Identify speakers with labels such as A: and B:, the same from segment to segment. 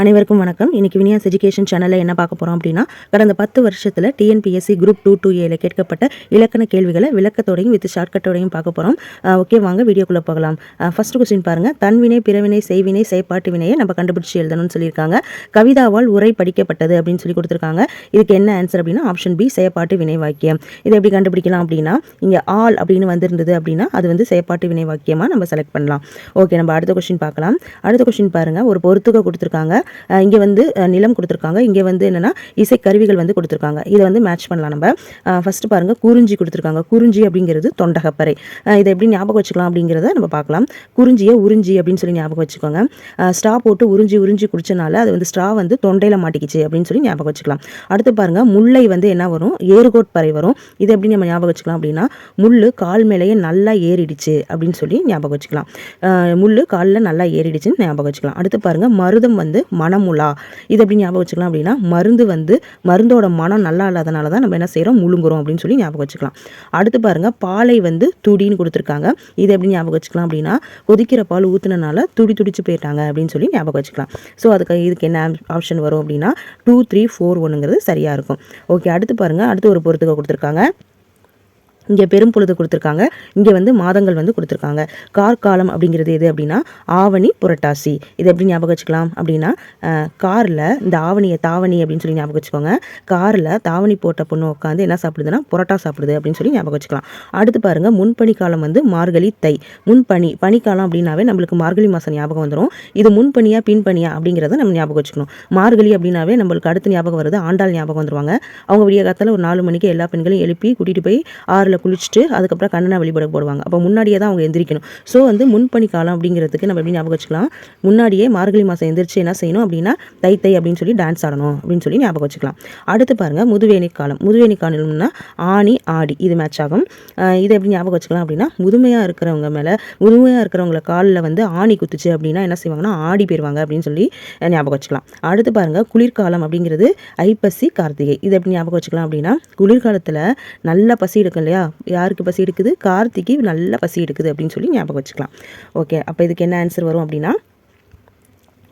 A: அனைவருக்கும் வணக்கம். இன்னைக்கு வினியாஸ் எஜுகேஷன் சேனலில் என்ன பார்க்க போகிறோம் அப்படின்னா கடந்த பத்து வருஷத்தில் டிஎன்பிஎஸ்சி குரூப் டூ டூ ஏல கேட்கப்பட்ட இலக்கண கேள்விகளை விளக்கத்தோடையும் வித் ஷார்ட்கட்டோடையும் பார்க்க போகிறோம் ஓகே வாங்க வீடியோக்குள்ளே போகலாம். ஃபர்ஸ்ட் கொஸ்டின் பாருங்கள் தன்வினை பிறவினை செய்வினை செயற்பாட்டு வினையை நம்ம கண்டுபிடிச்சு எழுதணும்னு சொல்லியிருக்காங்க. கவிதாவால் உரை படிக்கப்பட்டது அப்படின்னு சொல்லி கொடுத்துருக்காங்க. இதுக்கு என்ன ஆன்சர் அப்படின்னா ஆப்ஷன் பி செயற்பாட்டு வினை வாக்கியம். இதை எப்படி கண்டுபிடிக்கலாம் அப்படின்னா இங்கே ஆல் அப்படின்னு வந்திருந்தது அப்படின்னா அது வந்து செயற்பாட்டு வினை வாக்கியமாக நம்ம செலக்ட் பண்ணலாம். ஓகே நம்ம அடுத்த கொஸ்டின் பார்க்கலாம். அடுத்த கொஸ்டின் பாருங்கள் ஒரு பொறுத்துக்க கொடுத்துருக்காங்க. இங்கே வந்து நிலம் கொடுத்துருக்காங்க. இங்கே வந்து என்னென்னா இசை கருவிகள் வந்து கொடுத்துருக்காங்க. இதை வந்து மேட்ச் பண்ணலாம் நம்ம. ஃபஸ்ட்டு பாருங்கள் குறிஞ்சி கொடுத்துருக்காங்க. குறிஞ்சி அப்படிங்கிறது தொண்டகப்பறை. இதை எப்படி ஞாபகம் வச்சுக்கலாம் அப்படிங்கிறத நம்ம பார்க்கலாம். குறிஞ்சியை உறிஞ்சி அப்படின்னு சொல்லி ஞாபகம் வச்சுக்கோங்க. ஸ்ட்ரா போட்டு உறிஞ்சி உறிஞ்சி குடிச்சனால அது வந்து ஸ்ட்ரா வந்து தொண்டையில் மாட்டிக்கிச்சு அப்படின்னு சொல்லி ஞாபகம் வச்சுக்கலாம். அடுத்து பாருங்க முல்லை வந்து என்ன வரும்? ஏறுகோட் பறை வரும். இது எப்படி நம்ம ஞாபகம் வச்சுக்கலாம் அப்படின்னா முள் கால் மேலேயே நல்லா ஏறிடுச்சு அப்படின்னு சொல்லி ஞாபகம் வச்சுக்கலாம். முள் காலில் நல்லா ஏறிடுச்சுன்னு ஞாபகம் வச்சுக்கலாம். அடுத்து பாருங்க மருதம் வந்து மனமுலா. இது எப்படி ஞாபகம் வச்சுக்கலாம் அப்படின்னா மருந்து வந்து மருந்தோட மனம் நல்லா இல்லாதனால தான் நம்ம என்ன செய்கிறோம் முழுங்குறோம் அப்படின்னு சொல்லி ஞாபகம் வச்சுக்கலாம். அடுத்து பாருங்கள் பாலை வந்து துடின்னு கொடுத்துருக்காங்க. இது எப்படி ஞாபகம் வச்சுக்கலாம் அப்படின்னா கொதிக்கிற பால் ஊற்றுனனால துடி துடிச்சு போயிட்டாங்க அப்படின்னு சொல்லி ஞாபகம் வச்சுக்கலாம். ஸோ அதுக்கு இதுக்கு என்ன ஆப்ஷன் வரும் அப்படின்னா டூ த்ரீ ஃபோர் ஒன்றுங்கிறது சரியாக இருக்கும். ஓகே அடுத்து பாருங்கள் அடுத்து ஒரு பொறுத்துக்க கொடுத்துருக்காங்க. இங்கே பெரும் பொழுது கொடுத்துருக்காங்க. இங்கே வந்து மாதங்கள் வந்து கொடுத்துருக்காங்க. கார்காலம் அப்படிங்கிறது எது அப்படின்னா ஆவணி புரட்டாசி. இது எப்படி ஞாபகம் வச்சுக்கலாம் அப்படின்னா காரில் இந்த ஆவணியை தாவணி அப்படின்னு சொல்லி ஞாபகம் வச்சுக்கோங்க. காரில் தாவணி போட்ட பொண்ணு உட்காந்து என்ன சாப்பிடுதுன்னா புரட்டா சாப்பிடுது அப்படின்னு சொல்லி ஞாபகம் வச்சுக்கலாம். அடுத்து பாருங்கள் முன்பனி காலம் வந்து மார்கழி தை. முன்பனி பனிக்காலம் அப்படின்னாவே நம்மளுக்கு மார்கழி மாதம் ஞாபகம் வந்துடும் இது முன்பனியா பின்பனியா அப்படிங்கிறத நம்ம ஞாபகம் வச்சுக்கணும். மார்கழி அப்படின்னாவே நம்மளுக்கு அடுத்து ஞாபகம் வருது ஆண்டாள் ஞாபகம் வந்துருவாங்க. அவங்க விடிய காலத்தில் ஒரு நாலு மணிக்கு எல்லா பெண்களையும் எழுப்பி கூட்டிகிட்டு போய் ஆறில் குளிச்சுட்டு அதுக்கப்புறம் கண்ணனை வழிபட போடுவாங்க. அப்போ முன்னாடியே தான் அவங்க எந்திரிக்கணும். ஸோ வந்து முன்பணி காலம் அப்படிங்கிறதுக்கு நம்ம எப்படி ஞாபகம் வச்சுக்கலாம்? முன்னாடியே மார்கழி மாதம் எந்திரிச்சு என்ன செய்யணும் அப்படின்னா தை தை அப்படின்னு சொல்லி டான்ஸ் ஆடணும் அப்படின்னு சொல்லி ஞாபகம் வச்சுக்கலாம். அடுத்து பாருங்கள் முதுவேணி காலம். முதுவேணி காலம்னா ஆணி ஆடி. இது மேட்ச் ஆகும். இதை எப்படி ஞாபகம் வச்சுக்கலாம் அப்படின்னா முதுமையாக இருக்கிறவங்க மேலே முதுமையாக இருக்கிறவங்கள காலில் வந்து ஆணி குத்துச்சு அப்படின்னா என்ன செய்வாங்கன்னா ஆடி போயிருவாங்க அப்படின்னு சொல்லி ஞாபகம் வச்சுக்கலாம். அடுத்து பாருங்க குளிர்காலம் அப்படிங்கிறது ஐப்பசி கார்த்திகை. இது எப்படி ஞாபகம் வச்சுக்கலாம் அப்படின்னா குளிர்காலத்தில் நல்ல பசி எடுக்கும் இல்லையா? யாருக்கு பசி எடுக்குது? கார்த்திகை நல்ல பசி எடுக்குது அப்படின்னு சொல்லி ஞாபகம் வச்சுக்கலாம். ஓகே அப்போ இதுக்கு என்ன ஆன்சர் வரும் அப்படின்னா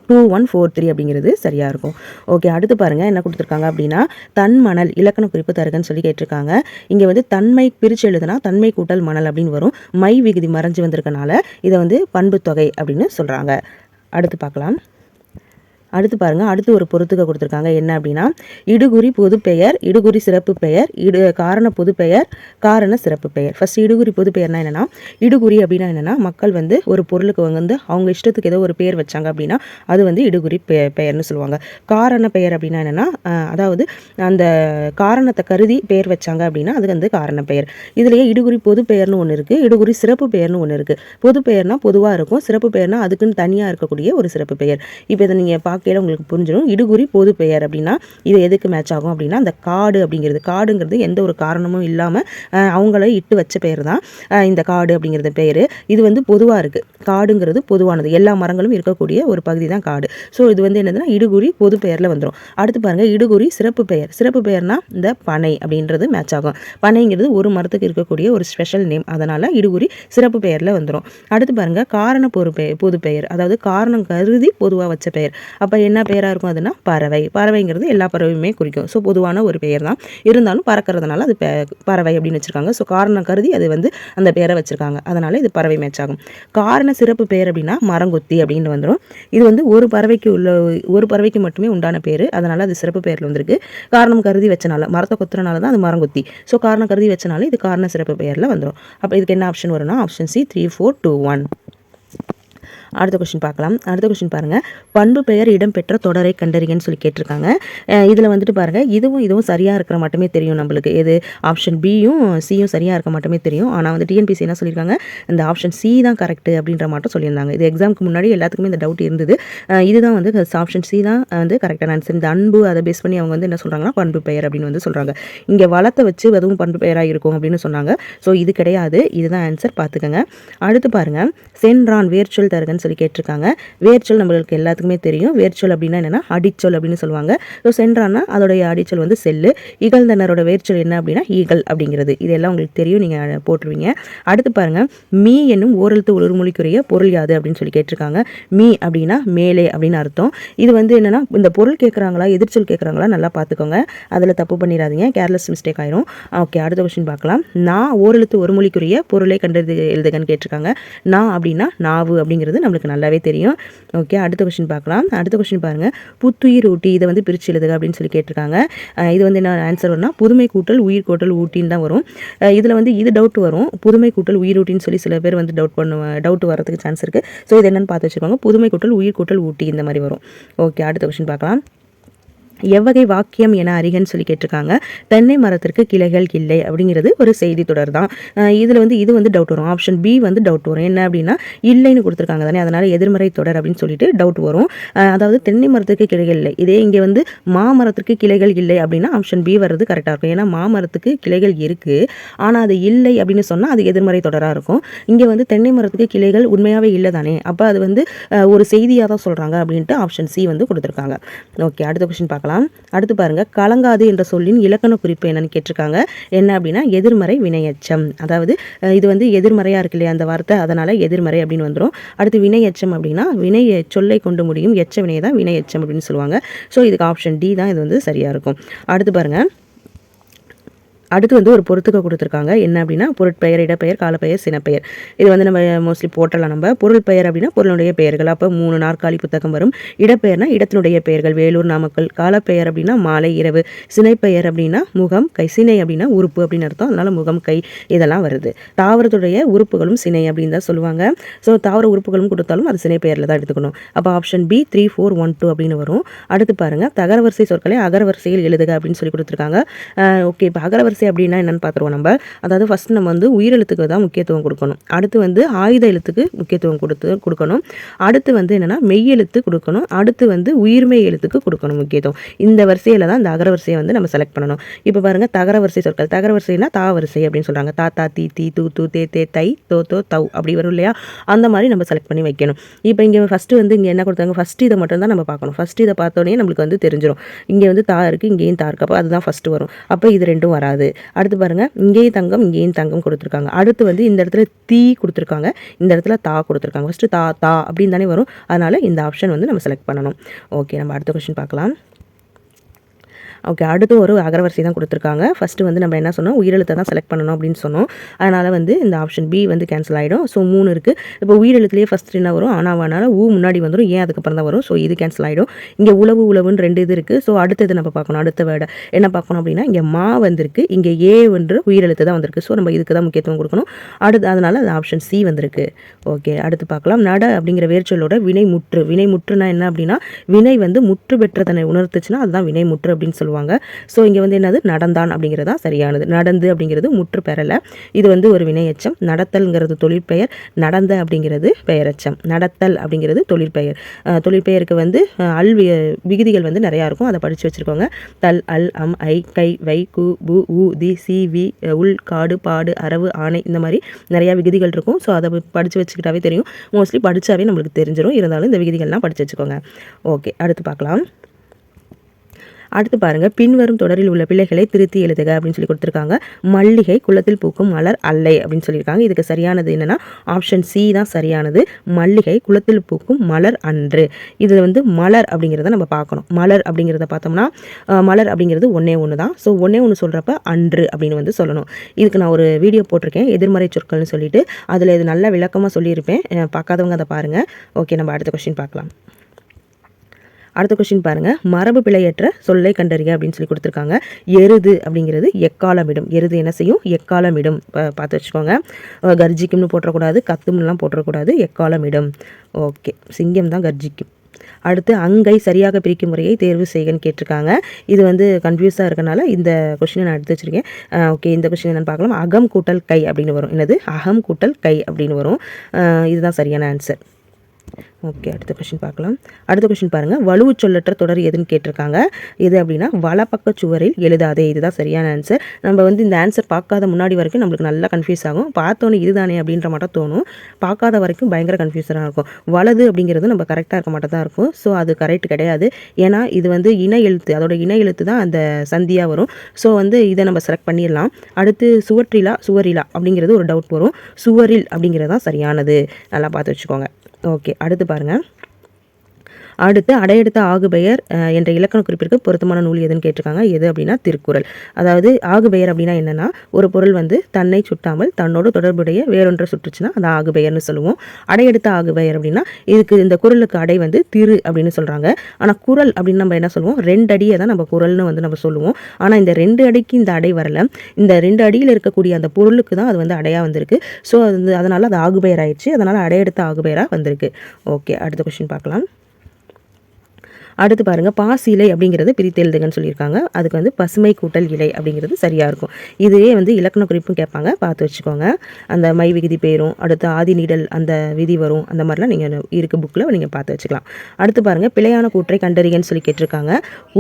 A: டூ ஒன் ஃபோர் த்ரீ அப்படிங்கிறது சரியாக இருக்கும். ஓகே அடுத்து பாருங்கள் என்ன கொடுத்துருக்காங்க அப்படின்னா தன் மணல் இலக்கண குறிப்பு தருகன்னு சொல்லி கேட்டிருக்காங்க. இங்கே வந்து தன்மை பிரித்து எழுதுனா தன்மை கூட்டல் மணல் அப்படின்னு வரும். மை விகுதி மறைஞ்சு வந்திருக்கனால இதை வந்து பண்புத்தொகை அப்படின்னு சொல்கிறாங்க அடுத்து பார்க்கலாம். அடுத்து பாருங்க அடுத்து ஒரு பொறுத்துக்க கொடுத்துருக்காங்க. என்ன அப்படின்னா இடுகுறி பொது பெயர் இடுகுறி சிறப்பு பெயர் இடு காரண பொது பெயர் காரண சிறப்பு பெயர். ஃபர்ஸ்ட் இடுகுறி பொது பெயர்னா என்னன்னா இடுகுறி அப்படின்னா என்னன்னா மக்கள் வந்து ஒரு பொருளுக்கு வந்து அவங்க இஷ்டத்துக்கு ஏதோ ஒரு பெயர் வச்சாங்க அப்படின்னா அது வந்து இடுகுறி பெ பெயர்னு சொல்லுவாங்க. காரண பெயர் அப்படின்னா என்னன்னா அதாவது அந்த காரணத்தை கருதி பெயர் வச்சாங்க அப்படின்னா அது வந்து காரண பெயர். இதுலயே இடுகுறி பொது பெயர்னு ஒன்று இருக்கு இடுகுறி சிறப்பு பெயர்னு ஒன்று இருக்கு. பொது பெயர்னா பொதுவாக இருக்கும் சிறப்பு பெயர்னா அதுக்குன்னு தனியாக இருக்கக்கூடிய ஒரு சிறப்பு பெயர். இப்போ இதை நீங்கள் பார்க்க பார்க்கையில உங்களுக்கு புரிஞ்சிடும் இடுகுறி பொது பெயர் அப்படின்னா இது எதுக்கு மேட்ச் ஆகும் அப்படின்னா அந்த காடு அப்படிங்கிறது. காடுங்கிறது எந்த ஒரு காரணமும் இல்லாமல் அவங்கள இட்டு வச்ச பெயர் தான். இந்த காடு அப்படிங்கிறது பெயர். இது வந்து பொதுவாக இருக்குது காடுங்கிறது பொதுவானது. எல்லா மரங்களும் இருக்கக்கூடிய ஒரு பகுதி தான் காடு. ஸோ இது வந்து என்னதுன்னா இடுகுறி பொது பெயரில் வந்துடும் அடுத்து பாருங்கள் இடுகுறி சிறப்பு பெயர். சிறப்பு பெயர்னா இந்த பனை அப்படின்றது மேட்ச் ஆகும். பனைங்கிறது ஒரு மரத்துக்கு இருக்கக்கூடிய ஒரு ஸ்பெஷல் நேம் அதனால் இடுகுறி சிறப்பு பெயரில் வந்துடும் அடுத்து பாருங்கள் காரண பொறு பெயர் பொது பெயர். அதாவது காரணம் கருதி பொதுவாக வச்ச பெயர். அப்போ அப்போ என்ன பெயராக இருக்கும் அதுனா பறவை. பறவைங்கிறது எல்லா பறவையுமே குறிக்கும். ஸோ பொதுவான ஒரு பெயர் தான் இருந்தாலும் பறக்கிறதுனால அது பெ- பறவை அப்படின்னு வச்சுருக்காங்க. ஸோ காரணம் கருதி அது வந்து அந்த பெயரை வச்சுருக்காங்க. அதனால் இது பறவை மேட்ச் ஆகும் காரண சிறப்பு பெயர் அப்படின்னா மரங்கொத்தி அப்படின்னு வந்துடும் இது வந்து ஒரு பறவைக்கு உள்ள ஒரு பறவைக்கு மட்டுமே உண்டான பேர். அதனால் அது சிறப்பு பெயரில் வந்திருக்கு. காரணம் கருதி வச்சனால மரத்தை கொத்துறனால தான் அது மரங்கொத்தி. ஸோ காரணம் கருதி வச்சனால இது காரண சிறப்பு பெயரில் வந்துடும் அப்போ இதுக்கு என்ன ஆப்ஷன் வரும்னா option C three four two one அடுத்த கொஸ்டின் பார்க்கலாம். அடுத்த கொஸ்டின் பாருங்கள் பண்பு பெயர் இடம்பெற்ற தொடரை கண்டறிகன்னு சொல்லி கேட்டிருக்காங்க. இதில் வந்துட்டு பாருங்கள் இதுவும் இதுவும் சரியாக இருக்கிற மட்டுமே தெரியும் நம்மளுக்கு. எது? ஆப்ஷன் பியும் சியும் சரியாக இருக்க மட்டுமே தெரியும். ஆனால் வந்து டிஎன்பிசி என்ன சொல்லியிருக்காங்க? இந்த ஆப்ஷன் சி தான் கரெக்டு அப்படின்ற மட்டும் சொல்லியிருந்தாங்க. இது எக்ஸாமுக்கு முன்னாடி எல்லாத்துக்குமே இந்த டவுட் இருந்தது. இதுதான் வந்து ஆப்ஷன் சி தான் வந்து கரெக்டான ஆன்சர் இந்த அன்பு அதை பேஸ் பண்ணி அவங்க வந்து என்ன சொல்கிறாங்கன்னா பண்பு பெயர் அப்படின்னு வந்து சொல்கிறாங்க இங்கே வளத்தை வச்சு அதுவும் பண்பு பெயராக இருக்கும் அப்படின்னு சொன்னாங்க. ஸோ இது கிடையாது. இதுதான் ஆன்சர் பார்த்துக்கோங்க. அடுத்து பாருங்க. சென்றான் வேர்ச்சொல் சொல்லி கேட்டிருக்காங்க. வேர்ச்சொல் நம்மளுக்கு எல்லாத்துக்குமே தெரியும். வேர்ச்சொல் அப்படின்னா என்னென்னா அடிச்சொல் அப்படின்னு சொல்லுவாங்க. ஸோ சென்றான்னா அதோடைய அடிச்சொல் வந்து செல்லு. இகழ்ந்தனரோட வேர்ச்சொல் என்ன அப்படின்னா ஈகல் அப்படிங்கிறது. இதெல்லாம் உங்களுக்கு தெரியும். நீங்கள் போட்டுருவீங்க அடுத்து பாருங்கள் மீ என்னும் ஓரெழுத்து ஒரு மொழிக்குரிய பொருள் யாது அப்படின்னு சொல்லி கேட்டிருக்காங்க. மீ அப்படின்னா மேலே அப்படின்னு அர்த்தம். இது வந்து என்னென்னா இந்த பொருள் கேட்குறாங்களா எதிர்ச்சொல் கேட்குறாங்களா நல்லா பார்த்துக்கோங்க. அதில் தப்பு பண்ணிடாதீங்க. கேர்லெஸ் மிஸ்டேக் ஆயிரும். ஓகே அடுத்த கொஸ்டின் பார்க்கலாம். நான் ஓரெழுத்து ஒரு மொழிக்குரிய பொருளை கண்டது எழுதுகன்னு கேட்டிருக்காங்க. நான் அப்படின்னா நாவு அப்படிங்கிறது நம்மளுக்கு நல்லாவே தெரியும். ஓகே அடுத்த கொஸ்டின் பார்க்கலாம். அடுத்த கொஸ்டின் பாருங்கள் புத்துயிர் ஊட்டி இதை வந்து பிரித்து எழுதுக அப்படின்னு சொல்லி கேட்டிருக்காங்க. இது வந்து என்ன ஆன்சர் வரும்னா புதுமை கூட்டல் உயிர் கூட்டல் ஊட்டின்னு தான் வரும். இதில் வந்து இது டவுட் வரும். புதுமை கூட்டல் உயிர் ஊட்டின்னு சொல்லி சில பேர் வந்து டவுட் பண்ணுவ டவுட் வரதுக்கு சான்ஸ் இருக்குது ஸோ இது என்னென்னு பார்த்து வச்சுக்கோங்க புதுமை கூட்டல் உயிர் கூட்டல் ஊட்டி இந்த மாதிரி வரும். ஓகே அடுத்த கொஷின் பார்க்கலாம். எவ்வகை வாக்கியம் என அறிகன்னு சொல்லி கேட்டிருக்காங்க. தென்னை மரத்திற்கு கிளைகள் இல்லை அப்படிங்கிறது ஒரு செய்தி தொடர் தான் இதில் வந்து இது வந்து டவுட் வரும். ஆப்ஷன் பி வந்து டவுட் வரும். என்ன அப்படின்னா இல்லைன்னு கொடுத்துருக்காங்க தானே அதனால் எதிர்மறை தொடர் அப்படின்னு சொல்லிட்டு டவுட் வரும். அதாவது தென்னை மரத்துக்கு கிளைகள் இல்லை. இதே இங்கே வந்து மாமரத்திற்கு கிளைகள் இல்லை அப்படின்னா ஆப்ஷன் பி வர்றது கரெக்டாக இருக்கும். ஏன்னா மாமரத்துக்கு கிளைகள் இருக்குது ஆனால் அது இல்லை அப்படின்னு சொன்னால் அது எதிர்மறை தொடராக இருக்கும். இங்கே வந்து தென்னை மரத்துக்கு கிளைகள் உண்மையாகவே இல்லை தானே. அப்போ அது வந்து ஒரு செய்தியாக தான் சொல்கிறாங்க அப்படின்ட்டு ஆப்ஷன் சி வந்து கொடுத்துருக்காங்க. ஓகே அடுத்த கொஸ்டின் பார்க்கலாம். அடுத்து பாருங்க கலங்காது என்ற சொல்லின் இலக்கண குறிப்பு என்னன்னு கேட்டிருக்காங்க. என்ன அப்படின்னா எதிர்மறை வினையச்சம். அதாவது இது வந்து எதிர்மறையாக இருக்கு இல்லையா அந்த வார்த்தை? அதனால் எதிர்மறை அப்படின்னு வந்துடும் அடுத்து வினையச்சம் அப்படின்னா வினை சொல்லை கொண்டு முடியும். எச்ச வினை தான் வினையச்சம் அப்படின்னு சொல்லுவாங்க. ஸோ இதுக்கு ஆப்ஷன் டி தான் இது வந்து சரியாக இருக்கும். அடுத்து பாருங்க அடுத்து வந்து ஒரு பொருத்துக்க கொடுத்துருக்காங்க. என்ன அப்படின்னா பொருட்பெயர் இடப்பெயர் காலப்பெயர் சினப்பெயர். இது வந்து நம்ம மோஸ்ட்லி போட்டலாம். நம்ம பொருள் பெயர் அப்படின்னா பொருளுடைய பெயர்கள். அப்போ மூணு நாற்காலி புத்தகம் வரும். இடப்பெயர்னா இடத்தினுடைய பெயர்கள். வேலூர் நாமக்கல். காலப்பெயர் அப்படின்னா மாலை இரவு. சினைப்பெயர் அப்படின்னா முகம் கை. சினை அப்படின்னா உறுப்பு அப்படின்னு அர்த்தம். அதனால முகம் கை இதெல்லாம் வருது. தாவரத்துடைய உறுப்புகளும் சினை அப்படின்னு தான் சொல்லுவாங்க. ஸோ தாவர உறுப்புகளும் கொடுத்தாலும் அது சினை பெயரில் தான் எடுத்துக்கணும். அப்போ option B three four one two அப்படின்னு வரும். அடுத்து பாருங்க தகரவரிசை சொற்களை அகரவரிசையில் எழுதுக அப்படின்னு சொல்லி கொடுத்துருக்காங்க. ஓகே இப்போ அகரவரிசை அப்படின்னா என்னன்னு பார்த்துருவோம் நம்ம. அதாவது ஃபர்ஸ்ட் நம்ம வந்து உயிரெழுத்துக்கு தான் முக்கியத்துவம் கொடுக்கணும். அடுத்து வந்து ஆயுத எழுத்துக்கு முக்கியத்துவம் கொடுத்து கொடுக்கணும். அடுத்து வந்து என்னென்னா மெய் எழுத்து கொடுக்கணும். அடுத்து வந்து உயிர்மெய் எழுத்துக்கு கொடுக்கணும் முக்கியத்துவம். இந்த வரிசையில் தான் இந்த அகரவரிசையை வந்து நம்ம செலக்ட் பண்ணணும். இப்போ பாருங்க தகரவரிசை சொற்கள். தகர வரிசைனா தா வரிசை அப்படின்னு சொல்றாங்க. தா தா தீ தீ தூ தூ தே தே தை தோ தோ தவ் அப்படி வரும் இல்லையா? அந்த மாதிரி நம்ம செலக்ட் பண்ணி வைக்கணும். இப்போ இங்கே ஃபஸ்ட்டு வந்து இங்கே என்ன கொடுத்தாங்க? ஃபஸ்ட்டு இதை மட்டும் தான் நம்ம பார்க்கணும். ஃபஸ்ட்டு இதை பார்த்தோன்னே நம்மளுக்கு வந்து தெரிஞ்சிடும் இங்கே வந்து தா இருக்குது இங்கேயும் தா இருக்கு. அப்போ அதுதான் ஃபஸ்ட்டு வரும். அப்போ இது ரெண்டும் வராது. அடுத்து பாருங்க இங்கேயும் தங்கம் இங்கேயும் தங்கம் கொடுத்துருக்காங்க. அடுத்து வந்து இந்த இடத்துல தீ கொடுத்துருக்காங்க. இந்த இடத்துல தா கொடுத்துருக்காங்க. ஃபஸ்ட்டு தா தா அப்படின்னு தானே வரும். அதனால் இந்த ஆப்ஷன் வந்து நம்ம செலக்ட் பண்ணணும். ஓகே நம்ம அடுத்த கொஸ்டின் பார்க்கலாம். ஓகே அடுத்து ஒரு அகரவரிசை தான் கொடுத்துருக்காங்க. ஃபஸ்ட்டு வந்து நம்ம என்ன சொன்னோம்? உயிரெழுத்தை தான் செலக்ட் பண்ணணும் அப்படின்னு சொன்னோம். அதனால் வந்து இந்த ஆப்ஷன் பி வந்து கேன்சல் ஆகிடும் ஸோ மூணு இருக்குது இப்போ உயிரெழுத்துலேயே ஃபஸ்ட் என்ன வரும்? ஆனால் ஆனாவனால ஊ முன்னாடி வந்துடும் ஏன் அதுக்கப்புறம் தான் வரும்? ஸோ இது கேன்சல் ஆகிடும் இங்கே உழவு உழவுன்னு ரெண்டு இது இருக்குது ஸோ அடுத்தது நம்ம பார்க்கணும். அடுத்த வேர்டை என்ன பார்க்கணும் அப்படின்னா இங்கே மா வந்திருக்கு. இங்கே ஏ வந்து உயிரெழுத்து தான் வந்திருக்கு. ஸோ நம்ம இதுக்கு தான் முக்கியத்துவம் கொடுக்கணும். அடுத்து அதனால் அது ஆப்ஷன் சி வந்திருக்கு. ஓகே அடுத்து பார்க்கலாம். நட அப்படிங்கிற வேர்ச்சொல்லோட வினை முற்று வினை முற்றுனா என்ன அப்படின்னா வினை வந்து முற்று பெற்ற தன்னை உணர்த்துச்சுன்னா அதுதான் வினை முற்று அப்படின்னு சொல்லுவாங்க. ஸோ இங்கே வந்து என்னது? நடந்தான் அப்படிங்கிறது தான் சரியானது. நடந்து அப்படிங்கிறது முற்று பெறலை இது வந்து ஒரு வினையச்சம். நடத்தல்ங்கிறது தொழிற்பெயர். நடந்த அப்படிங்கிறது பெயரச்சம். நடத்தல் அப்படிங்கிறது தொழிற்பெயர். தொழிற்பெயருக்கு வந்து அல் வி- விகுதிகள் வந்து நிறையா இருக்கும். அதை படித்து வச்சுருக்கோங்க தல் அல் அம் ஐ கை வை கு பு உ தி சி வி உள் காடு பாடு அரவு ஆணை இந்த மாதிரி நிறையா விகுதிகள் இருக்கும். ஸோ அதை படித்து வச்சுக்கிட்டாவே தெரியும். மோஸ்ட்லி படித்தாவே நம்மளுக்கு தெரிஞ்சிடும் இருந்தாலும் இந்த விகுதிகள்லாம் படித்து வச்சுக்கோங்க. ஓகே அடுத்து பார்க்கலாம். அடுத்து பாருங்க பின்வரும் தொடரில் உள்ள பிள்ளைகளை திருத்தி எழுதுக அப்படின்னு சொல்லி கொடுத்துருக்காங்க. மல்லிகை குளத்தில் பூக்கும் மலர் அல்லை அப்படின்னு சொல்லியிருக்காங்க. இதுக்கு சரியானது என்னன்னா ஆப்ஷன் சி தான் சரியானது. மல்லிகை குளத்தில் பூக்கும் மலர் அன்று. இது வந்து மலர் அப்படிங்கிறத நம்ம பார்க்கணும். மலர் அப்படிங்கிறத பார்த்தோம்னா மலர் அப்படிங்கிறது ஒன்றே ஒன்று தான். ஸோ ஒன்றே ஒன்று சொல்கிறப்ப அன்று அப்படின்னு வந்து சொல்லணும். இதுக்கு நான் ஒரு வீடியோ போட்டிருக்கேன். எதிர்மறை சொற்கள்னு சொல்லிட்டு. அதில் இது நல்லா விளக்கமாக சொல்லியிருப்பேன். பார்க்காதவங்க அதை பாருங்கள் ஓகே நம்ம அடுத்த கொஸ்டின் பார்க்கலாம். அடுத்த கொஸ்டின் பாருங்க. மரபு பிழையற்ற சொல்லை கண்டறிய அப்படின்னு சொல்லி கொடுத்துருக்காங்க. எருது அப்படிங்கிறது எக்காலமிடும். எருது என்ன செய்யும்? எக்காலமிடும். பார்த்து வச்சுக்கோங்க. கர்ஜிக்கும்னு போட்டக்கூடாது கத்தும்லாம் போட்டக்கூடாது எக்காலமிடும். ஓகே. சிங்கம் தான் கர்ஜிக்கும். அடுத்து அங்கை சரியாக பிரிக்கும் முறையை தேர்வு செய்கன்னு கேட்டிருக்காங்க. இது வந்து கன்ஃபியூஸாக இருக்கனால இந்த கொஷினை நான் எடுத்து வச்சிருக்கேன். ஓகே இந்த கொஷின் என்னென்னு பார்க்கலாம். அகம் கூட்டல் கை அப்படின்னு வரும். என்னது? அகம் கூட்டல் கை அப்படின்னு வரும். இதுதான் சரியான ஆன்சர் ஓகே அடுத்த கொஷின் பார்க்கலாம். அடுத்த கொஷின் பாருங்கள் வலுவு சொல்லற்ற தொடர் எதுன்னு கேட்டிருக்காங்க. எது அப்படின்னா வலப்பக்க சுவரில் எழுதாதே. இதுதான் சரியான ஆன்சர் நம்ம வந்து இந்த ஆன்சர் பார்க்காத முன்னாடி வரைக்கும் நம்மளுக்கு நல்லா கன்ஃபியூஸ் ஆகும். பார்த்தோன்னே இதுதானே அப்படின்ற மட்டும் தோணும். பார்க்காத வரைக்கும் பயங்கர கன்ஃபியூஸனாக இருக்கும். வலது அப்படிங்கிறது நம்ம கரெக்டாக இருக்க மாட்டே தான் இருக்கும். ஸோ அது கரெக்ட் கிடையாது. ஏன்னா இது வந்து இன எழுத்து. அதோட இன எழுத்து தான் அந்த சந்தியாக வரும். ஸோ வந்து இதை நம்ம செலக்ட் பண்ணிடலாம். அடுத்து சுவற்றிலா சுவரிலா அப்படிங்கிறது ஒரு டவுட் வரும். சுவரில் அப்படிங்கிறது தான் சரியானது. நல்லா பார்த்து வச்சுக்கோங்க. ஓகே அடுத்து பாருங்கள் அடுத்து அடையெடுத்த ஆகுபெயர் என்ற இலக்கண குறிப்பிற்கு பொருத்தமான நூல் எதுன்னு கேட்டிருக்காங்க. எது அப்படின்னா திருக்குறள். அதாவது ஆகுபெயர் அப்படின்னா என்னன்னா ஒரு பொருள் வந்து தன்னை சுட்டாமல் தன்னோடு தொடர்புடைய வேறொன்றை சுட்டுச்சுன்னா அது ஆகுபெயர்னு சொல்லுவோம். அடையெடுத்த ஆகுபெயர் அப்படின்னா இதுக்கு இந்த குறளுக்கு அடை வந்து திரு அப்படின்னு சொல்கிறாங்க ஆனால் குறள் அப்படின்னு நம்ம என்ன சொல்லுவோம்? ரெண்டு அடியை தான் நம்ம குரல்னு வந்து நம்ம சொல்லுவோம். ஆனால் இந்த ரெண்டு அடிக்கு இந்த அடை வரல. இந்த ரெண்டு அடியில் இருக்கக்கூடிய அந்த பொருளுக்கு தான் அது வந்து அடையாக வந்திருக்கு. ஸோ அது வந்து அதனால் அது ஆகுபெயர் ஆயிடுச்சு. அதனால் அடையெடுத்த ஆகுபெயராக வந்திருக்கு. ஓகே அடுத்த கொஸ்டின் பார்க்கலாம். அடுத்து பாருங்கள் பாசி இலை அப்படிங்கிறது பிரித்து எழுதுங்கன்னு சொல்லியிருக்காங்க. அதுக்கு வந்து பசுமை கூட்டல் இலை அப்படிங்கிறது சரியாக இருக்கும். இதுவே வந்து இலக்கண குறிப்பும் கேட்பாங்க பார்த்து வச்சுக்கோங்க. அந்த மை விகுதி பேரும் அடுத்து ஆதி நீடல் அந்த விதி வரும் அந்த மாதிரிலாம் நீங்கள் இருக்கு புக்கில் நீங்கள் பார்த்து வச்சுக்கலாம். அடுத்து பாருங்கள் பிழையான கூற்றை கண்டறியன்னு சொல்லி கேட்டிருக்காங்க.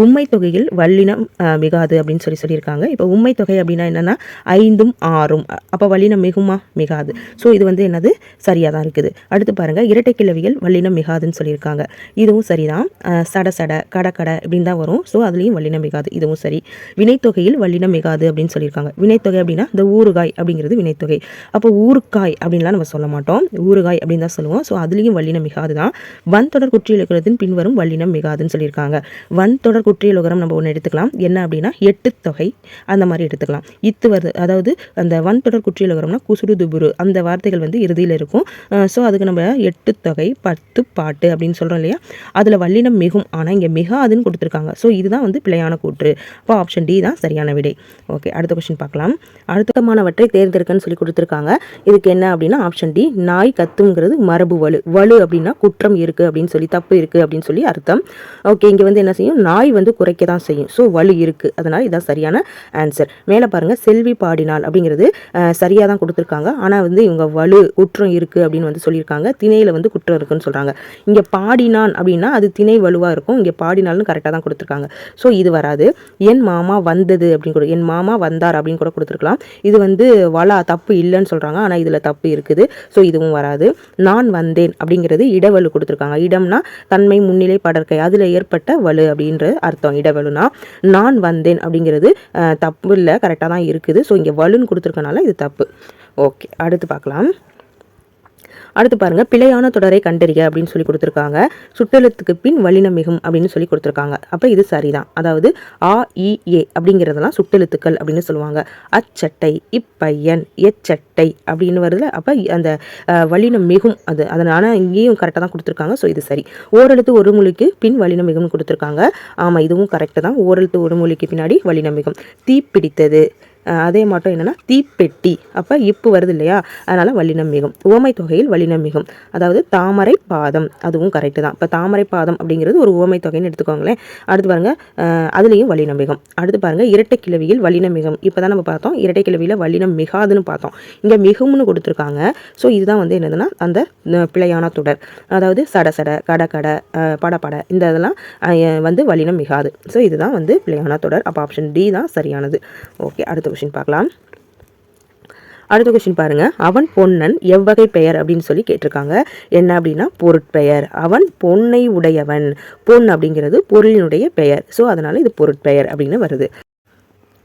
A: உண்மை தொகையில் வல்லினம் மிகாது அப்படின்னு சொல்லி சொல்லியிருக்காங்க. இப்போ உண்மை தொகை அப்படின்னா என்னென்னா ஐந்தும் ஆறும். அப்போ வல்லினம் மிகுமா? மிகாது. ஸோ இது வந்து என்னது? சரியாக தான் இருக்குது. அடுத்து பாருங்க இரட்டை கிழவியில் வல்லினம் மிகாதுன்னு சொல்லியிருக்காங்க. இதுவும் சரிதான். அஹ், சட சட கட இப்படின்னு தான் வரும். ஸோ அதுலேயும் வல்லினம் மிகாது இதுவும் சரி. வினைத்தொகையில் வல்லினம் மிகாது அப்படின்னு சொல்லியிருக்காங்க. வினைத்தொகை அப்படின்னா இந்த ஊறுகாய் அப்படிங்கிறது வினைத்தொகை. அப்போ ஊறுக்காய் அப்படின்லாம் நம்ம சொல்ல மாட்டோம். ஊறுகாய் அப்படின்னு தான் சொல்லுவோம். ஸோ அதுலேயும் வல்லினம் மிகாது தான். வன் தொடர் குற்றியலுக்கிறதின் பின்வரும் வல்லினம் மிகாதுன்னு சொல்லியிருக்காங்க. வன் தொடர் குற்றியலுகரம் நம்ம ஒன்று எடுத்துக்கலாம். என்ன அப்படின்னா எட்டு தொகை. அந்த மாதிரி எடுத்துக்கலாம். இத்து வருது அதாவது அந்த வன் தொடர் குற்றியலுகரம்னா குசுடு துபுரு. அந்த வார்த்தைகள் வந்து இறுதியில் இருக்கும். ஸோ அதுக்கு நம்ம எட்டு தொகை பத்து பாட்டு அப்படின்னு சொல்கிறோம் இல்லையா? அதில் வல்லினம் மிகும் ஆனால் இங்கே மிகாதுன்னு கொடுத்துருக்காங்க. ஸோ இதுதான் வந்து பிழையான கூற்று. அப்போ ஆப்ஷன் டி தான் சரியான விடை. ஓகே அடுத்த கொஸ்டின் பார்க்கலாம். அடுத்தமானவற்றை தேர்ந்தெடுக்கன்னு சொல்லி கொடுத்துருக்காங்க. இதுக்கு என்ன அப்படின்னா ஆப்ஷன் டி நாய் கத்துங்கிறது மரபு வலு. வலு அப்படின்னா குற்றம் இருக்குது அப்படின்னு சொல்லி தப்பு இருக்குது அப்படின்னு சொல்லி அர்த்தம். ஓகே இங்கே வந்து என்ன செய்யும்? நாய் வந்து குறைக்க தான் செய்யும். ஸோ வலு இருக்குது அதனால் இதான் சரியான ஆன்சர் மேலே பாருங்கள் செல்வி பாடினால் அப்படிங்கிறது சரியாக தான் கொடுத்துருக்காங்க. ஆனால் வந்து இவங்க வலு குற்றம் இருக்குது அப்படின்னு வந்து சொல்லியிருக்காங்க. திணையில் வந்து குற்றம் இருக்குன்னு சொல்கிறாங்க இங்கே பாடினான் அப்படின்னா அது திணை வலுவாக இருக்கும். இங்கே பாடினாலும் கரெக்டாக தான் கொடுத்துருக்காங்க. ஸோ இது வராது. என் மாமா வந்தது அப்படின்னு கூட என் மாமா வந்தார் அப்படின்னு கூட கொடுத்துருக்கலாம். இது வந்து வலா தப்பு இல்லைன்னு சொல்கிறாங்க ஆனால் இதில் தப்பு இருக்குது. ஸோ இதுவும் வராது. நான் வந்தேன் அப்படிங்கிறது இடவலு கொடுத்துருக்காங்க. இடம்னா தன்மை முன்னிலை படற்கை. அதில் ஏற்பட்ட வலு அப்படின்ற அர்த்தம். இடவலுனா நான் வந்தேன் அப்படிங்கிறது தப்பு இல்லை கரெக்டாக தான் இருக்குது. ஸோ இங்கே வலுன்னு கொடுத்துருக்கனால இது தப்பு. ஓகே அடுத்து பார்க்கலாம். அடுத்து பாருங்க பிழையான தொடரை கண்டறிய அப்படின்னு சொல்லி கொடுத்துருக்காங்க. சுட்டெழுத்துக்கு பின் வலினம் மிகும் அப்படின்னு சொல்லி கொடுத்துருக்காங்க. அப்போ இது சரிதான். அதாவது ஆ இ ஏ அப்படிங்கிறதெல்லாம் சுட்டெழுத்துக்கள் அப்படின்னு சொல்லுவாங்க. அச்சட்டை இப்பையன் எச்சட்டை அப்படின்னு வருதுல அப்போ அந்த வலினம் மிகும் அது. அதனால இங்கேயும் கரெக்டாக தான் கொடுத்துருக்காங்க. ஸோ இது சரி. ஓரெழுத்து ஒரு மொழிக்கு பின் வலினம் மிகும்னு கொடுத்துருக்காங்க. ஆமாம் இதுவும் கரெக்டு தான். ஓரெழுத்து ஒரு மொழிக்கு பின்னாடி வலினம் மிகும் தீப்பிடித்தது. அதே மட்டும் என்னென்னா தீப்பெட்டி. அப்போ இப்பு வருது இல்லையா அதனால் வல்லினம் மிகும். உவமை தொகையில் வல்லினம் மிகும். அதாவது தாமரை பாதம். அதுவும் கரெக்டு தான். இப்போ தாமரை பாதம் அப்படிங்கிறது ஒரு ஓமை தொகைன்னு எடுத்துக்கோங்களேன். அடுத்து பாருங்கள் அதுலேயும் வல்லினம் மிகும். அடுத்து பாருங்கள் இரட்டை கிளவியில் வல்லினம் மிகும். இப்போ தான் நம்ம பார்த்தோம் இரட்டை கிளவியில் வல்லினம் மிகாதுன்னு பார்த்தோம். இங்கே மிகும்னு கொடுத்துருக்காங்க. ஸோ இதுதான் வந்து என்னதுன்னா அந்த பிழையான தொடர். அதாவது சட சட கட கட பட பட. இந்த இதெல்லாம் வந்து வல்லினம் மிகாது. ஸோ இதுதான் வந்து பிழையான தொடர். அப்போ ஆப்ஷன் டி தான் சரியானது. ஓகே அடுத்து கொஷின் பார்க்கலாம். அடுத்த கொஷின் பாருங்க. அவன் பொன்னன் எவ்வகை பெயர் அப்படின்னு சொல்லி கேட்டிருக்காங்க. என்ன அப்படின்னா பொருட்பெயர். அவன் பொன்னை உடையவன். பொன் அப்படிங்கிறது பொருளினுடைய பெயர். ஸோ அதனால இது பொருட்பெயர் அப்படின்னு வருது.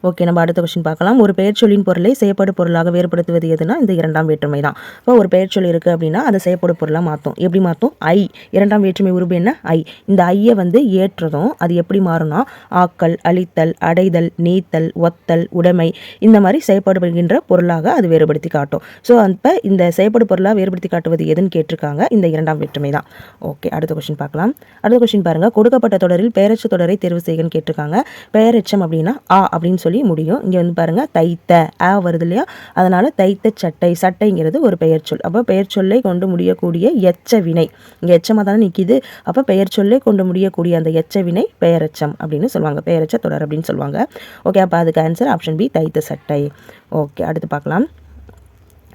A: ஓகே நம்ம அடுத்த கொஸ்டின் பார்க்கலாம். ஒரு பெயர் சொல்லின் பொருளை செயற்படு பொருளாக வேறுபடுத்துவது எதுனா இந்த இரண்டாம் வேற்றுமை தான். இப்போ ஒரு பெயர் சொல் இருக்குது அப்படின்னா அதை செய்யப்படு பொருளாக மாற்றும் எப்படி மாற்றும் ஐ. இரண்டாம் வேற்றுமை உருவு என்ன? ஐ. இந்த ஐயை வந்து ஏற்றதும் அது எப்படி மாறும்னா ஆக்கல் அழித்தல் அடைதல் நீத்தல் ஒத்தல் உடைமை இந்த மாதிரி செய்யப்படுகின்ற பொருளாக அது வேறுபடுத்தி காட்டும். ஸோ அப்போ இந்த செயற்படு பொருளாக வேறுபடுத்தி காட்டுவது எதுன்னு கேட்டிருக்காங்க இந்த இரண்டாம் வேற்றுமை தான். ஓகே அடுத்த கொஸ்டின் பார்க்கலாம். அடுத்த கொஸ்டின் பாருங்கள் கொடுக்கப்பட்ட தொடரில் பெயரச்ச தொடரை தேர்வு செய்யன்னு கேட்டிருக்காங்க. பெயரச்சம் அப்படின்னா ஆ அப்படின்னு சொல்லி சொல்லி முடியும். இங்கே வந்து பாருங்க தைத்த ஆ வருது இல்லையா? அதனால தைத்த சட்டை சட்டைங்கிறது ஒரு பெயர் சொல். அப்போ பெயர் சொல்லை கொண்டு முடியக்கூடிய எச்ச வினை. இங்கே எச்சமாக தானே நிற்கிது அப்போ பெயர் சொல்லை கொண்டு முடியக்கூடிய அந்த எச்ச வினை பெயரச்சம் அப்படின்னு சொல்லுவாங்க. பெயரச்ச தொடர் அப்படின்னு சொல்லுவாங்க. ஓகே அப்போ அதுக்கு ஆன்சர் ஆப்ஷன் பி தைத்த சட்டை. ஓகே அடுத்து பார்க்கலாம்.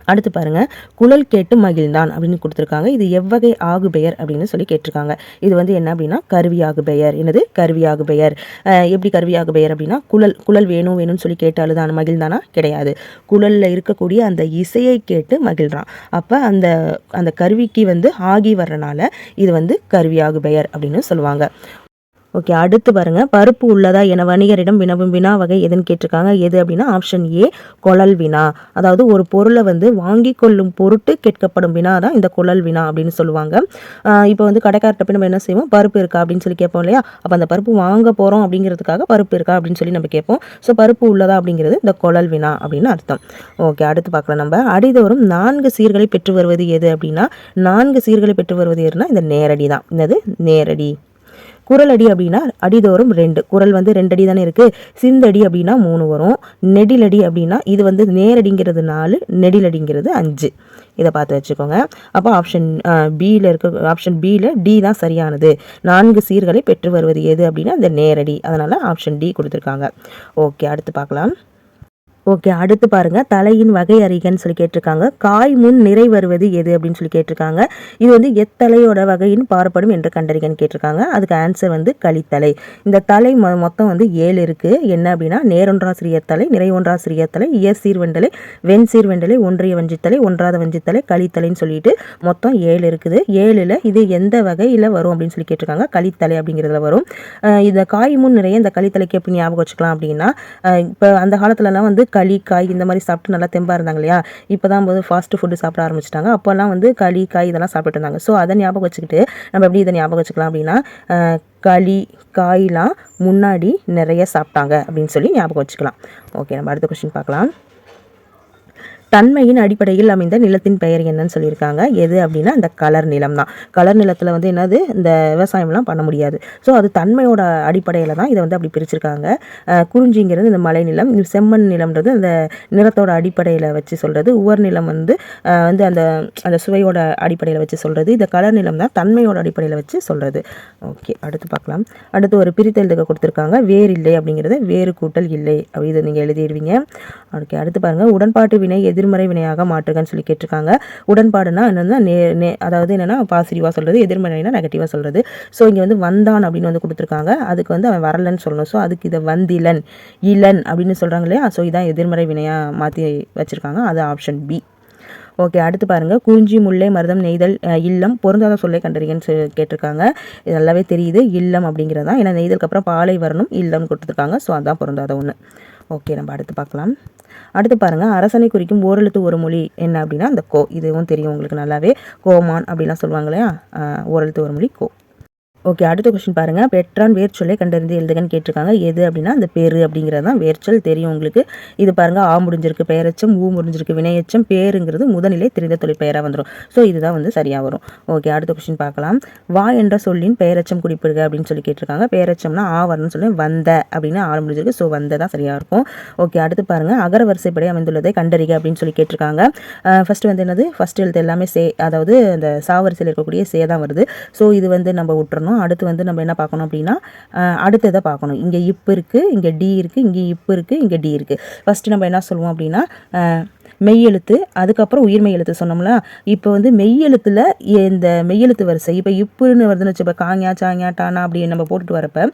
A: அடுத்து பாருங்க குழல் கேட்டு மகிழ்ந்தான் அப்படின்னு கொடுத்துருக்காங்க. இது எவ்வகை ஆகு பெயர் அப்படின்னு சொல்லி கேட்டிருக்காங்க. இது வந்து என்ன அப்படின்னா கருவியாகு பெயர் என்னது? கருவியாகு பெயர் எப்படி கருவியாகு பெயர் அப்படின்னா குழல் குழல் வேணும் வேணும்னு சொல்லி கேட்டாலும் தான் மகிழ்ந்தானா? கிடையாது. குழல்ல இருக்கக்கூடிய அந்த இசையை கேட்டு மகிழ்றான். அப்போ அந்த அந்த கருவிக்கு வந்து ஆகி வர்றனால இது வந்து கருவியாகு பெயர் அப்படின்னு சொல்லுவாங்க. ஓகே அடுத்து பாருங்க. பருப்பு உள்ளதா என வணிகரிடம் வினவும் வினா வகை எதுன்னு கேட்டிருக்காங்க. எது அப்படின்னா ஆப்ஷன் ஏ குழல் வினா. அதாவது ஒரு பொருளை வந்து வாங்கி கொள்ளும் பொருட்டு கேட்கப்படும் வினா தான் இந்த குழல் வினா அப்படின்னு சொல்லுவாங்க. இப்போ வந்து கடைக்கார்ட்ட போய் நம்ம என்ன செய்வோம்? பருப்பு இருக்கா அப்படின்னு சொல்லி கேட்போம் இல்லையா? அப்போ அந்த பருப்பு வாங்க போகிறோம் அப்படிங்கிறதுக்காக பருப்பு இருக்கா அப்படின்னு சொல்லி நம்ம கேட்போம். ஸோ பருப்பு உள்ளதா அப்படிங்கிறது இந்த குழல் வினா அப்படின்னு அர்த்தம். ஓகே அடுத்து பார்க்கலாம் நம்ம. அடிதோறும் நான்கு சீர்களை பெற்று வருவது எது அப்படின்னா நான்கு சீர்களை பெற்று வருவது எதுனா இந்த நேரடி தான். என்னது? நேரடி. குரல் அடி அப்படின்னா அடிதோறும் ரெண்டு. குரல் வந்து ரெண்டு அடி தானே இருக்குது சிந்தடி அப்படின்னா மூணு வரும். நெடிலடி அப்படின்னா இது வந்து நேரடிங்கிறது நாலு நெடிலடிங்கிறது அஞ்சு. இதை பார்த்து வச்சுக்கோங்க. அப்போ ஆப்ஷன் பியில் இருக்க ஆப்ஷன் பியில் டி தான் சரியானது. நான்கு சீர்களை பெற்று வருவது எது அப்படின்னா இந்த நேரடி. அதனால் ஆப்ஷன் டி கொடுத்துருக்காங்க. ஓகே அடுத்து பார்க்கலாம். ஓகே அடுத்து பாருங்க. தலையின் வகை அறிகன்னு சொல்லி கேட்டிருக்காங்க. காய் முன் நிறை வருவது எது அப்படின்னு சொல்லி கேட்டிருக்காங்க. இது வந்து எத்தலையோட வகையின் பாரப்படும் என்று கண்டறிகன்னு கேட்டிருக்காங்க. அதுக்கு ஆன்சர் வந்து களித்தலை இந்த தலை மொ மொத்தம் வந்து ஏழு இருக்கு. என்ன அப்படின்னா நேரொன்றாசிரியர் தலை நிறை ஒன்றாசிரியர் தலை இயற் சீர்வெண்டலை வெண் சீர்வெண்டலை ஒன்றிய வஞ்சித்தலை ஒன்றாத வஞ்சித்தலை களித்தலைன்னு சொல்லிட்டு மொத்தம் ஏழு இருக்குது. ஏழுல இது எந்த வகையில் வரும் அப்படின்னு சொல்லி கேட்டிருக்காங்க. களித்தலை அப்படிங்கிறதுல வரும். இந்த காய் முன் நிறைய இந்த களித்தலைக்கு எப்படி ஞாபகம் வச்சுக்கலாம் அப்படின்னா இப்போ அந்த காலத்துலலாம் வந்து களி காய் இந்த மாதிரி சாப்பிட்டு நல்லா தெம்பாக இருந்தாங்க இல்லையா? இப்போ தான் வந்து ஃபாஸ்ட் ஃபுட்டு சாப்பிட ஆரம்பிச்சிட்டாங்க. அப்போல்லாம் வந்து களி காய் இதெல்லாம் சாப்பிட்டு இருந்தாங்க. ஸோ அதை ஞாபகம் வச்சுக்கிட்டு நம்ம எப்படி இதை ஞாபகம் வச்சுக்கலாம் அப்படின்னா களி காய்லாம் முன்னாடி நிறைய சாப்பிட்டாங்க அப்படின்னு சொல்லி ஞாபகம் வச்சுக்கலாம். ஓகே நம்ம அடுத்த கொஸ்டின் பார்க்கலாம். தன்மையின் அடிப்படையில் அமைந்த நிலத்தின் பெயர் என்னன்னு சொல்லியிருக்காங்க. எது அப்படின்னா இந்த கலர் நிலம் தான். கலர் நிலத்தில் வந்து என்னது? இந்த விவசாயம்லாம் பண்ண முடியாது. ஸோ அது தன்மையோட அடிப்படையில் தான் இதை வந்து அப்படி பிரிச்சிருக்காங்க. குறிஞ்சிங்கிறது இந்த மலை நிலம் செம்மண் நிலம்ன்றது அந்த நிறத்தோட அடிப்படையில் வச்சு சொல்கிறது உவர் நிலம் வந்து வந்து அந்த அந்த சுவையோட அடிப்படையில் வச்சு சொல்கிறது இந்த கலர் நிலம் தான் தன்மையோட அடிப்படையில் வச்சு சொல்கிறது ஓகே அடுத்து பார்க்கலாம். அடுத்து ஒரு பிரித்தெழுதுக கொடுத்துருக்காங்க. வேர் இல்லை அப்படிங்கிறது வேறு கூட்டல் இல்லை. அப்படி இதை நீங்கள் எழுதிடுவீங்க. ஓகே அடுத்து பாருங்கள் உடன்பாட்டு வினை எதிர்மறை வினையாக மாற்றுகன்னு சொல்லி கேட்டிருக்காங்க. உடன்பாடுனா என்னென்னா நே நே அதாவது என்னென்னா பாசிட்டிவாக சொல்கிறது எதிர்மறைனா நெகட்டிவாக சொல்கிறது ஸோ இங்கே வந்து வந்தான் அப்படின்னு வந்து கொடுத்துருக்காங்க. அதுக்கு வந்து அவன் வரலன்னு சொல்லணும். ஸோ அதுக்கு இதை வந்திலன் இளன் அப்படின்னு சொல்கிறாங்க இல்லையா? ஸோ இதான் எதிர்மறை வினையாக மாற்றி வச்சுருக்காங்க. அது ஆப்ஷன் பி ஓகே அடுத்து பாருங்கள் குறிஞ்சி முல்லை மருதம் நெய்தல் இல்லம் பொருந்தாத சொல்லை கண்டறிங்கன்னு சொல்லி கேட்டிருக்காங்க. இது நல்லாவே தெரியுது. இல்லம் அப்படிங்கிறது தான் ஏன்னா நெய்தலுக்கு அப்புறம் பாலை வரணும் இல்லம்னு கொடுத்துருக்காங்க. ஸோ அதான் பொருந்தாத ஒன்று ஓகே நம்ம அடுத்து பார்க்கலாம். அடுத்து பாருங்கள் அரசனை குறிக்கும் ஓரெழுத்து ஒரு மொழி என்ன அப்படின்னா அந்த கோ. இதுவும் தெரியும் உங்களுக்கு நல்லாவே. கோமான் அப்படிலாம் சொல்லுவாங்க இல்லையா? ஓரெழுத்து ஒரு மொழி கோ. ஓகே அடுத்த கொஸ்டின் பாருங்கள் பெற்றான் வேர்ச்சொல்லை கண்டறிந்து எழுதுகன்னு கேட்டிருக்காங்க. எது அப்படின்னா அந்த பேரு அப்படிங்கிறது தான் வேர்ச்சொல் தெரியும் உங்களுக்கு. இது பாருங்க ஆ முடிஞ்சிருக்கு பெயரச்சம் ஊ முடிஞ்சிருக்கு வினையச்சம் பேருங்கிறது முதநிலை தெரிந்த தொழில் பெயராக வந்துடும் ஸோ இதுதான் வந்து சரியாக வரும். ஓகே அடுத்த கொஸ்டின் பார்க்கலாம். வா என்ற சொல்லின் பெயரச்சம் குறிப்பிடுக அப்படின்னு சொல்லி கேட்டிருக்காங்க. பெயரச்சம்னா ஆ வரணும்னு சொல்லி வந்த அப்படின்னு ஆ முடிஞ்சிருக்கு. ஸோ வந்த தான் சரியாக இருக்கும். ஓகே அடுத்து பாருங்கள் அகர வரிசைப்படி அமைந்துள்ளதை கண்டறிக அப்படின்னு சொல்லி கேட்டிருக்காங்க. ஃபர்ஸ்ட் வந்து என்னது? ஃபர்ஸ்ட் எழுத்து எல்லாமே சே அதாவது அந்த சாவரிசையில் இருக்கக்கூடிய சே தான் வருது. ஸோ இது வந்து நம்ம விட்டுறணும் அடுத்து வந்து நம்ம என்ன பார்க்கணும் அப்படின்னா அடுத்ததை பார்க்கணும். இங்கே இப்பு இருக்குது இங்கே டி இருக்குது இங்கே இப்பு இருக்குது இங்கே டி இருக்குது ஃபஸ்ட்டு நம்ம என்ன சொல்லுவோம் அப்படின்னா மெய்யெழுத்து அதுக்கப்புறம் உயிர்மெய் எழுத்து சொன்னோம்ல இப்போ வந்து மெய்யெழுத்தில் இந்த மெய்யெழுத்து வரிசை இப்போ இப்புன்னு வருதுன்னு வச்சு இப்போ காங்கியா சாங்கியா டானா அப்படின்னு நம்ம போட்டுட்டு வரப்போ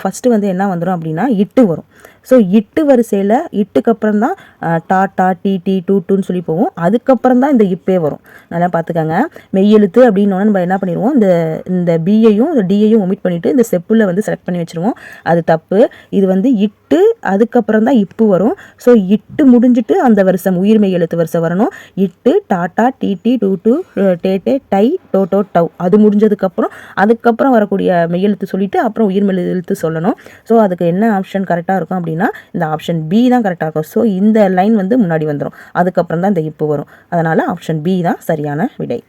A: ஃபஸ்ட்டு வந்து என்ன வந்துடும் அப்படின்னா இட்டு வரும். ஸோ இட்டு வரிசையில் இட்டுக்கு அப்புறம் தான் டா டா டி டி டூ டூன்னு சொல்லி போவோம். அதுக்கப்புறம் தான் இந்த இப்பே வரும். நல்லா பார்த்துக்கோங்க மெய்யெழுத்து அப்படின்னோடனே நம்ம என்ன பண்ணிடுவோம்? இந்த இந்த பியையும் இந்த டியையும் ஒமிட் பண்ணிவிட்டு இந்த செப்பில் வந்து செலக்ட் பண்ணி வச்சுருவோம். அது தப்பு. இது வந்து இட்டு அதுக்கப்புறம் தான் இப்பு வரும். ஸோ இட்டு முடிஞ்சிட்டு அந்த வருஷம் உயிர்மெய் எழுத்து வருஷம் வரணும். இட்டு டாட்டா டிடி டூ டூ டே டே டை டோட்டோ டவ். அது முடிஞ்சதுக்கப்புறம் அதுக்கப்புறம் வரக்கூடிய மெய்யெழுத்து சொல்லிட்டு அப்புறம் உயிர்மெய் எழுத்து சொல்லணும். ஸோ அதுக்கு என்ன ஆப்ஷன் கரெக்டாக இருக்கும் அப்படின்னா இந்த ஆப்ஷன் பி தான் கரெக்டாக இருக்கும். ஸோ இந்த லைன் வந்து முன்னாடி வந்துடும் அதுக்கப்புறம் தான் இந்த இப்பு வரும். அதனால் ஆப்ஷன் பி தான் சரியான விடை.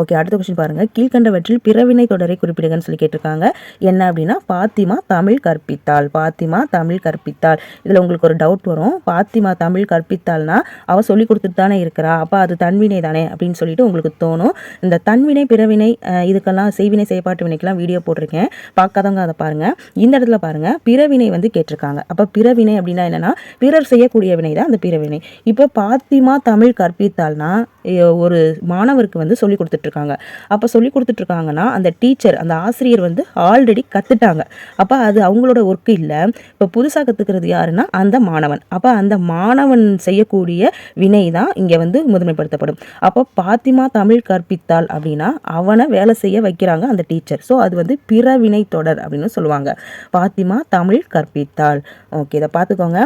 A: ஓகே அடுத்த கொஸ்டின் பாருங்கள் கீழ்கண்டவற்றில் பிறவினை தொடரை குறிப்பிடுங்கன்னு சொல்லி கேட்டிருக்காங்க. என்ன அப்படின்னா பாத்திமா தமிழ் கற்பித்தாள். பாத்திமா தமிழ் கற்பித்தாள். இதில் உங்களுக்கு ஒரு டவுட் வரும். பாத்திமா தமிழ் கற்பித்தாள்னா அவள் சொல்லி கொடுத்துட்டு தானே இருக்கிறா. அப்போ அது தன்வினை தானே அப்படின்னு சொல்லிட்டு உங்களுக்கு தோணும். இந்த தன்வினை பிறவினை இதுக்கெல்லாம் செய்வினை செயற்பாட்டு வினைக்கெல்லாம் வீடியோ போட்டிருக்கேன். பார்க்காதவங்க அதை பாருங்கள் இந்த இடத்துல பாருங்கள் பிறவினை வந்து கேட்டிருக்காங்க. அப்போ பிறவினை அப்படின்னா என்னென்னா பிறர் செய்யக்கூடிய வினை தான் அந்த பிறவினை. இப்போ பாத்திமா தமிழ் கற்பித்தாள்னா ஒரு மாணவருக்கு வந்து சொல்லி கொடுத்துட்ருக்காங்க. அப்போ சொல்லி கொடுத்துட்ருக்காங்கன்னா அந்த டீச்சர் அந்த ஆசிரியர் வந்து ஆல்ரெடி கற்றுட்டாங்க அப்போ அது அவங்களோட ஒர்க்கு இல்லை. இப்போ புதுசாக கற்றுக்கிறது யாருன்னா அந்த மாணவன். அப்போ அந்த மாணவன் செய்யக்கூடிய வினை தான் இங்கே வந்து முதன்மைப்படுத்தப்படும். அப்போ பாத்திமா தமிழ் கற்பித்தாள் அப்படின்னா அவனை வேலை செய்ய வைக்கிறாங்க அந்த டீச்சர். ஸோ அது வந்து பிறவினை தொடர் அப்படின்னு சொல்லுவாங்க. பாத்திமா தமிழ் கற்பித்தாள். ஓகே இதை பார்த்துக்கோங்க.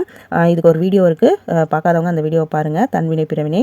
A: இதுக்கு ஒரு வீடியோ இருக்குது பார்க்காதவங்க அந்த வீடியோவை பாருங்கள் தன்வினை பிறவினை.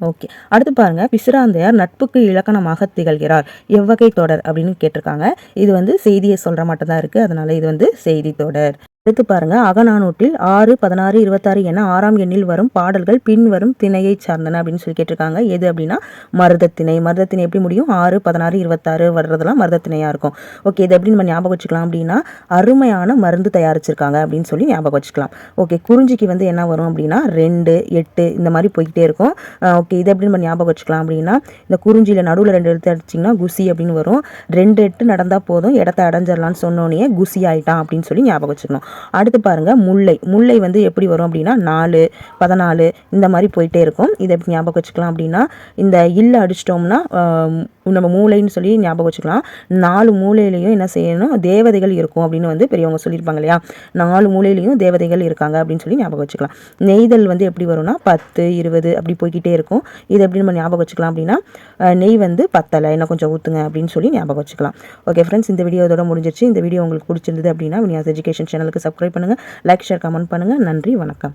A: ஓகே. அடுத்து பாருங்க பிசுராந்தையார் நட்புக்கு இலக்கணமாக திகழ்கிறார். எவ்வகை தொடர் அப்படின்னு கேட்டிருக்காங்க. இது வந்து செய்தியை சொல்கிற மட்டும் தான் இருக்கு. அதனால இது வந்து செய்தி தொடர். அடுத்து பாருங்க. அகநானூற்றில் ஆறு பதினாறு இருபத்தாறு என ஆறாம் எண்ணில் வரும் பாடல்கள் பின்வரும் திணையை சார்ந்தன அப்படின்னு சொல்லி கேட்டிருக்காங்க. எது அப்படின்னா மருதத்திணை. மருதத்திணை எப்படி முடியும்? ஆறு பதினாறு இருபத்தாறு வர்றதெல்லாம் மருதத்திணையாக இருக்கும். ஓகே இது எப்படி நம்ம ஞாபகம் வச்சுக்கலாம் அப்படின்னா அருமையான மருந்து தயாரிச்சிருக்காங்க அப்படின்னு சொல்லி ஞாபகம் வச்சுக்கலாம். ஓகே குறிஞ்சிக்கு வந்து என்ன வரும் அப்படின்னா ரெண்டு எட்டு இந்த மாதிரி போய்கிட்டே இருக்கும். ஓகே இது எப்படி நம்ம ஞாபகம் வச்சுக்கலாம் அப்படின்னா இந்த குறிஞ்சியில் நடுவில் ரெண்டு எழுத்து அடிச்சிங்கன்னா குசி அப்படின்னு வரும். ரெண்டு எட்டு நடந்தால் போதும். இடத்த அடைஞ்சிடலாம்னு சொன்னோன்னே குசி ஆயிட்டான் அப்படின்னு சொல்லி ஞாபகம் வச்சுக்கணும். அடுத்து பாருங்க முல்லை. முல்லை வந்து எப்படி வரும் அப்படின்னா நாலு பதினாலு இந்த மாதிரி போயிட்டே இருக்கும். இதை எப்படி ஞாபகம் வச்சுக்கலாம் அப்படின்னா இந்த இல்லை அடிச்சிட்டோம்னா நம்ம மூளைன்னு சொல்லி ஞாபகம் வச்சுக்கலாம். நாலு மூலையிலையும் என்ன செய்யணும்? தேவதைகள் இருக்கும் அப்படின்னு வந்து பெரியவங்க சொல்லியிருப்பாங்க இல்லையா? நாலு மூலையிலையும் தேவதைகள் இருக்காங்க அப்படின்னு சொல்லி ஞாபகம் வச்சுக்கலாம். நெய்தல் வந்து எப்படி வரும்னா பத்து இருபது அப்படி போய்க்கிட்டே இருக்கும். இது எப்படி நம்ம ஞாபகம் வச்சுக்கலாம் அப்படின்னா நெய் வந்து பத்தலை என்ன கொஞ்சம் ஊற்றுங்க அப்படின்னு சொல்லி ஞாபகம் வச்சுக்கலாம். ஓகே ஃப்ரெண்ட்ஸ் இந்த வீடியோ இதோட முடிஞ்சிருச்சு. இந்த வீடியோ உங்களுக்கு பிடிச்சிருந்தது அப்படின்னா வினியாஸ் எஜுகேஷன் சேனலுக்கு சப்ஸ்கிரைப் பண்ணுங்கள் லைக் ஷேர் கமெண்ட் பண்ணுங்கள் நன்றி வணக்கம்.